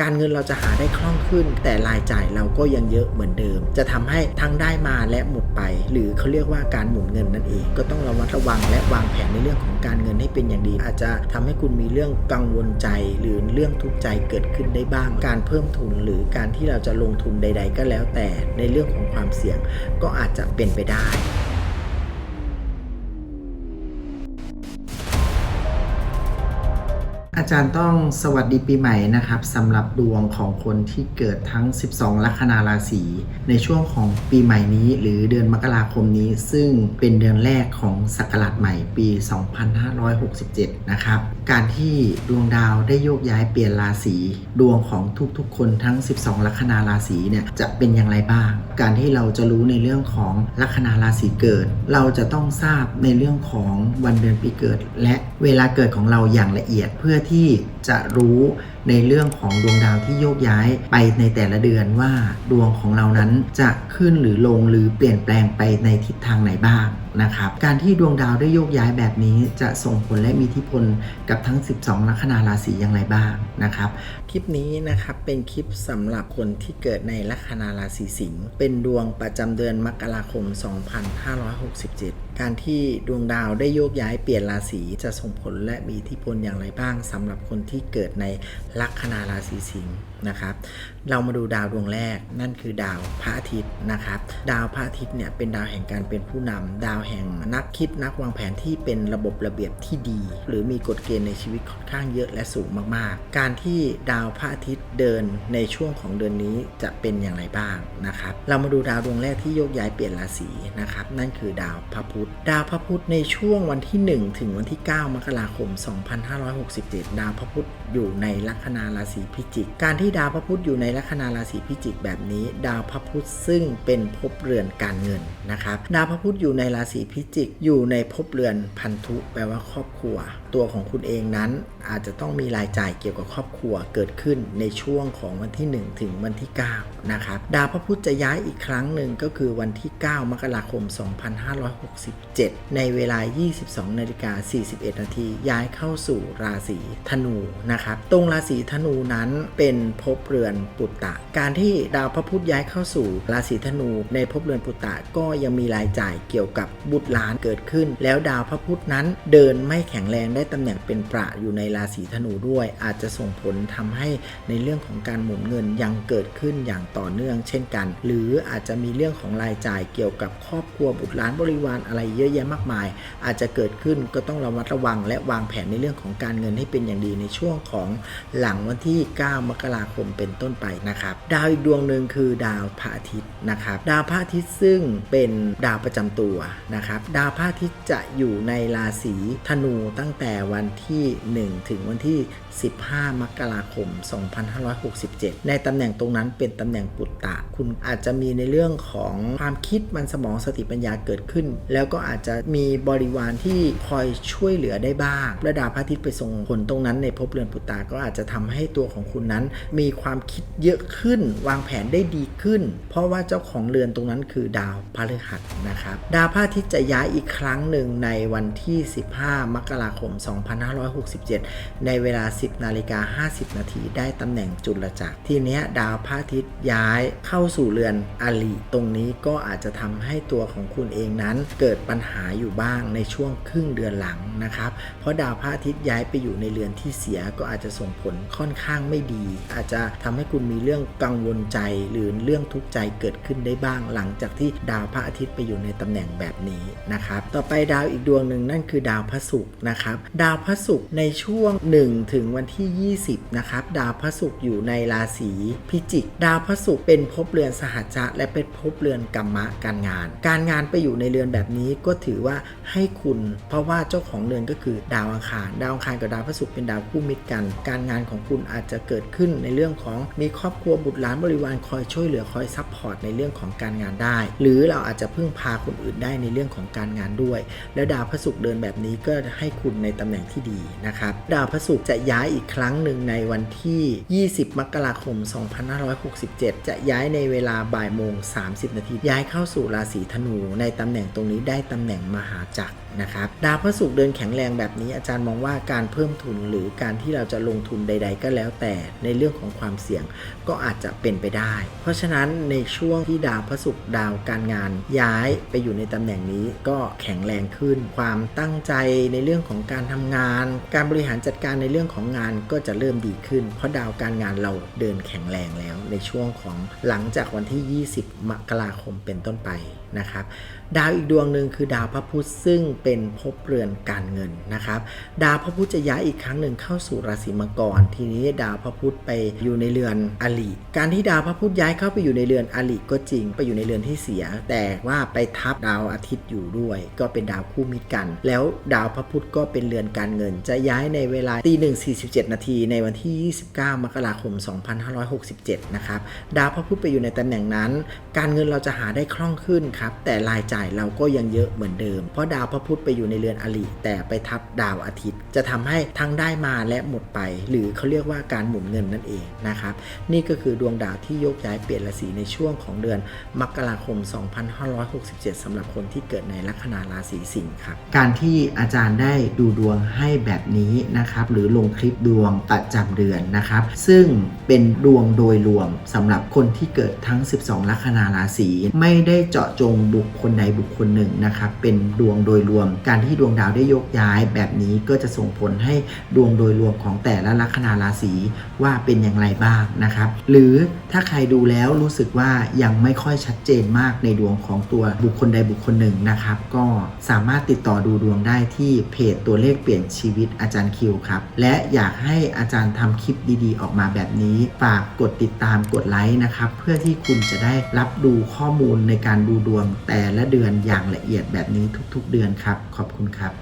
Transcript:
การเงินเราจะหาได้คล่องขึ้น แต่รายจ่ายเราก็ยังเยอะเหมือนเดิม จะทำให้ทั้งได้มาและหมดไป หรือเขาเรียกว่าการหมุนเงินนั่นเอง ก็ต้องระมัดระวังและวางแผนในเรื่องของการเงินให้เป็นอย่างดี อาจจะทำให้คุณมีเรื่องกังวลใจ หรือเรื่องทุกข์ใจเกิดขึ้นได้บ้าง การเพิ่มทุนหรือการที่เราจะลงทุนใด ๆ ก็แล้วแต่ในเรื่องของความเสี่ยงก็อาจจะเป็นไปได้ อาจารย์ต้องสวัสดีปีใหม่นะครับสำหรับดวงของคนที่เกิดทั้ง 12 ลัคนาราศีในช่วงของปีใหม่นี้ หรือเดือนมกราคมนี้ ซึ่งเป็นเดือนแรกของศักราชใหม่ปี 2567 นะครับ การที่ดวงดาวได้โยกย้ายเปลี่ยนราศีดวงของทุกๆ คนทั้ง 12 ลัคนาราศีเนี่ยจะเป็นอย่างไรบ้าง การที่เราจะรู้ในเรื่องของลัคนาราศีเกิด เราจะต้องทราบในเรื่องของวันเดือนปีเกิด และเวลาเกิดของเราอย่างละเอียดเพื่อที่จะรู้ในเรื่องของดวงดาวที่โยกย้ายไปในแต่ละเดือนว่าดวงของเรานั้นจะขึ้นหรือลงหรือเปลี่ยนแปลงไปในทิศทางไหนบ้างนะครับการที่ดวงดาวได้โยกย้ายแบบนี้จะส่งผลและมีอิทธิพลกับทั้ง 12 ลัคนาราศีอย่างไรบ้างนะครับ คลิปนี้นะครับเป็นคลิปสำหรับคนที่เกิดในลัคนาราศีสิงห์เป็นดวงประจำเดือนมกราคม 2567 การที่ดวงดาวได้โยกย้ายเปลี่ยนราศีจะส่งผลและมีอิทธิพลอย่างไรบ้างสำหรับคนที่เกิดในลัคนาราศีสิงห์ นะครับ เรามาดูดาวดวงแรกนั่นคือดาวพระอาทิตย์นะครับ ดาวพระอาทิตย์เนี่ยเป็นดาวแห่งการเป็นผู้นำดาวแห่งนักคิดนักวางแผนที่เป็นระบบระเบียบที่ดี หรือมีกฎเกณฑ์ในชีวิตค่อนข้างเยอะและสูงมากๆ การที่ดาวพระอาทิตย์เดินในช่วงของเดือนนี้จะเป็นอย่างไรบ้างนะครับ เรามาดูดาวดวงแรกที่โยกย้ายเปลี่ยนราศีนะครับ นั่นคือดาวพระพุธดาวพระพุธในช่วงวันที่ 1 ถึงวันที่ 9 มกราคม 2567 ดาวพระพุธอยู่ในลัคนาราศีพิจิก การที่ดาวพระพุธอยู่ในลัคนาราศีพิจิกแบบนี้ ดาวพระพุธซึ่งเป็นภพเรือนการเงินนะครับ ดาวพระพุธอยู่ในราศีพิจิกอยู่ในภพเรือนพันธุแปลว่าครอบครัว ตัวของคุณเองนั้นอาจจะต้องมีรายจ่ายเกี่ยวกับครอบครัวเกิดขึ้นในช่วงของวันที่ 1 ถึงวันที่ 9 นะครับ ดาวพระพุธจะย้ายอีกครั้งหนึ่งก็คือวันที่ 9 มกราคม 2567 ในเวลา 22นาฬิกา41นาทีย้ายเข้าสู่ราศีธนูนะครับ ตรงราศีธนูนั้นเป็นภพเรือนปุตตะ การที่ดาวพระพุธย้ายเข้าสู่ราศีธนู ในภพเรือนปุตตะก็ยังมีรายจ่ายเกี่ยวกับบุตรหลานเกิดขึ้น แล้วดาวพระพุธนั้นเดินไม่แข็งแรงได้ตำแหน่งเป็นประอยู่ในราศีธนูด้วย อาจจะส่งผลทำให้ในเรื่องของการหมุนเงินยังเกิดขึ้นอย่างต่อเนื่อง เช่นกัน หรืออาจจะมีเรื่องของรายจ่ายเกี่ยวกับครอบครัวบุตรหลานบริวารอะไรเยอะแยะมากมาย อาจจะเกิดขึ้นก็ต้องระมัดระวัง และวางแผนในเรื่องของการเงินให้เป็นอย่างดีในช่วงของหลังวันที่ 9 มกราคมเป็นต้นไปนะครับ ดาวอีกดวงหนึ่งคือดาวพระอาทิตย์นะครับ ดาวพระอาทิตย์ซึ่งเป็นดาวประจำตัวนะครับ ดาวพระอาทิตย์จะอยู่ในราศีธนูตั้งแต่วันที่ 1 ถึงวันที่ 15 มกราคม 2567 ในตำแหน่งตรงนั้นเป็นตำแหน่งปุตตะ คุณอาจจะมีในเรื่องของความคิดมันสมองสติปัญญาเกิดขึ้น แล้วก็อาจจะมีบริวารที่คอยช่วยเหลือได้บ้างและดาวพระอาทิตย์ไปส่งผลตรงนั้นในภพเรือนปุตตะก็อาจจะทำให้ตัวของคุณนั้นมีความคิดเยอะขึ้น วางแผนได้ดีขึ้น เพราะว่าเจ้าของเรือนตรงนั้นคือดาวพฤหัสนะครับ ดาวพระอาทิตย์จะย้ายอีกครั้งหนึ่งในวันที่ 15 มกราคม 2567 ในเวลา 10 นาฬิกา 50 นาทีได้ตำแหน่งจุลจักรทีเนี้ยดาวพระอาทิตย์ย้ายเข้าสู่เรือนอลิตรงนี้ก็อาจจะทำให้ตัวของคุณเองนั้นเกิดปัญหาอยู่บ้างในช่วงครึ่งเดือนหลังนะครับ เพราะดาวพระอาทิตย์ย้ายไปอยู่ในเรือนที่เสียก็อาจจะส่งผลค่อนข้างไม่ดี อาจจะทำให้คุณมีเรื่องกังวลใจหรือเรื่องทุกข์ใจเกิดขึ้นได้บ้าง หลังจากที่ดาวพระอาทิตย์ไปอยู่ในตำแหน่งแบบนี้นะครับ ต่อไปดาวอีกดวงหนึ่งนั่นคือดาวพระศุกร์นะครับ ดาวพระศุกร์ในช่วง 1 ถึงวันที่ 20 นะครับ ดาวพระศุกร์อยู่ในราศีพิจิก ดาวพระศุกร์เป็นภพเรือนสหัชชะและเป็นภพเรือนกรรมะการงาน การงานไปอยู่ในเรือนแบบนี้ก็ถือว่าให้คุณ เพราะว่าเจ้าของเรือนก็คือดาวอังคาร ดาวอังคารกับดาวพระศุกร์เป็นดาวคู่มิตรกัน การงานของคุณอาจจะเกิดขึ้นในในเรื่องของมีครอบครัวบุตรหลานบริวารคอยช่วยเหลือคอยซัพพอร์ตในในเรื่องของการงานได้ หรือเราอาจจะพึ่งพาคนอื่นได้ในเรื่องของการงานด้วย แล้วดาวพระศุกร์เดินแบบนี้ก็ให้คุณในตำแหน่งที่ดีนะครับดาวพระศุกร์จะย้ายอีกครั้งหนึ่งในวันที่ 20 มกราคม 2567 จะย้ายในเวลาบ่ายโมง 30 นาทีย้ายเข้าสู่ราศีธนูในตำแหน่งตรงนี้ได้ตำแหน่งมหาจักรนะครับดาวพระศุกร์เดินแข็งแรงแบบนี้อาจารย์มองว่าการเพิ่มทุนหรือการที่เราจะลงทุนใด ๆ ก็แล้วแต่ในเรื่องของความเสี่ยงก็อาจจะเป็นไปได้ เพราะฉะนั้นในช่วงที่ดาวพระศุกร์ดาวการงาน ย้ายไปอยู่ในตำแหน่งนี้ก็แข็งแรงขึ้น ความตั้งใจในเรื่องของการทำงาน การบริหารจัดการในเรื่องของงานก็จะเริ่มดีขึ้น เพราะดาวการงานเราเดินแข็งแรงแล้วในช่วงของหลังจากวันที่ 20 มกราคมเป็นต้นไปนะครับ ดาวอีกดวงหนึ่งคือดาวพระพุธซึ่งเป็นภพเรือนการเงินนะครับ ดาวพระพุธจะย้ายอีกครั้งหนึ่งเข้าสู่ราศีมังกร ทีนี้ดาวพระพุธไปอยู่ในเรือนอลิการที่ดาวพระพุธย้ายเข้าไปอยู่ในเรือนอลิก็จริง ไปอยู่ในเรือนที่เสีย แต่ว่าไปทับดาวอาทิตย์อยู่ด้วย ก็เป็นดาวคู่มิตรกัน แล้วดาวพระพุธก็เป็นเรือนการเงิน จะย้ายในเวลาตีหนึ่งสี่สิบเจ็ดนาทีในวันที่ 29 มกราคม 2567 นะครับ ดาวพระพุธไปอยู่ในตำแหน่งนั้น การเงินเราจะหาได้คล่องขึ้นครับแต่รายจ่ายเราก็ยังเยอะเหมือนเดิม เพราะดาวพระพุธไปอยู่ในเรือนอลิแต่ไปทับดาวอาทิตย์ จะทำให้ทั้งได้มาและหมดไป หรือเขาเรียกว่าการหมุนเงินนั่นเองนะครับ นี่ก็คือดวงดาวที่โยกย้ายเปลี่ยนราศีในช่วงของเดือนมกราคม 2567สำหรับคนที่เกิดในลัคนาราศีสิงห์ครับ การที่อาจารย์ได้ดูดวงให้แบบนี้นะครับ หรือลงคลิปดวงประจำเดือนนะครับ ซึ่งเป็นดวงโดยรวมสำหรับคนที่เกิดทั้ง 12 ลัคนาราศีไม่ได้เจาะจงบุคคลใดบุคคลหนึ่งนะครับ เป็นดวงโดยรวม การที่ดวงดาวได้โยกย้ายแบบนี้ก็จะส่งผลให้ดวงโดยรวมของแต่ละลัคนาราศีว่าเป็นอย่างไรบ้างนะครับ หรือถ้าใครดูแล้วรู้สึกว่ายังไม่ค่อยชัดเจนมากในดวงของตัวบุคคลใดบุคคลหนึ่งนะครับ ก็สามารถติดต่อดูดวงได้ที่เพจตัวเลขเปลี่ยนชีวิตอาจารย์คิวครับ และอยากให้อาจารย์ทำคลิปดีๆ ออกมาแบบนี้ฝากกดติดตามกดไลค์นะครับ เพื่อที่คุณจะได้รับดูข้อมูลในการดูดวงแต่ละเดือนอย่างละเอียดแบบนี้ทุกๆ เดือนครับ ขอบคุณครับ